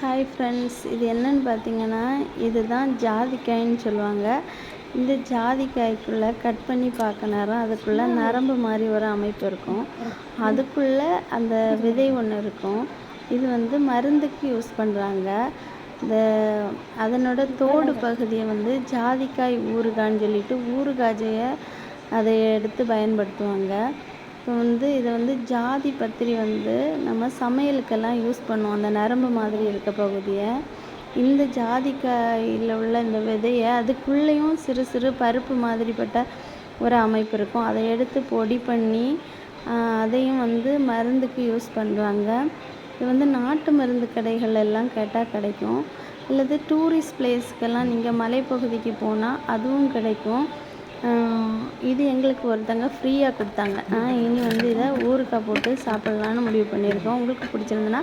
Hi friends இது என்னன்னு பார்த்தீங்கன்னா இதுதான் ஜாதிக்காய்ன்னு சொல்லுவாங்க. இந்த ஜாதிக்காய்க்குள்ளே கட் பண்ணி பார்க்க நேரம் அதுக்குள்ளே நரம்பு மாதிரி ஒரு அமைப்பு இருக்கும். அதுக்குள்ளே அந்த விதை ஒன்று இருக்கும். இது வந்து மருந்துக்கு யூஸ் பண்ணுறாங்க இந்த அதனோட தோடு பகுதியை வந்து ஜாதிக்காய் ஊறுகாய்ன்னு சொல்லிட்டு ஊறுகாய்யை அதை எடுத்து பயன்படுத்துவாங்க. இப்போ வந்து இதை வந்து ஜாதி பத்திரி வந்து நம்ம சமையலுக்கெல்லாம் யூஸ் பண்ணுவோம். அந்த நரம்பு மாதிரி இருக்க பகுதியை. இந்த ஜாதிக்காயில் உள்ள இந்த விதையை அதுக்குள்ளேயும் சிறு சிறு பருப்பு மாதிரிப்பட்ட ஒரு அமைப்பு இருக்கும். அதை எடுத்து பொடி பண்ணி அதையும் வந்து மருந்துக்கு யூஸ் பண்ணுறாங்க இது வந்து நாட்டு மருந்து கடைகள் எல்லாம் கேட்டால் கிடைக்கும். அல்லது டூரிஸ்ட் பிளேஸ்க்கெல்லாம் நீங்கள் மலைப்பகுதிக்கு போனால் அதுவும் கிடைக்கும். இது எங்களுக்கு ஒருத்தங்க ஃப்ரீயாக கொடுத்தாங்க. இனி வந்து இதை ஊறுகாய் போட்டு சாப்பிட்லான்னு முடிவு பண்ணியிருக்கோம். உங்களுக்கு பிடிச்சிருந்துன்னா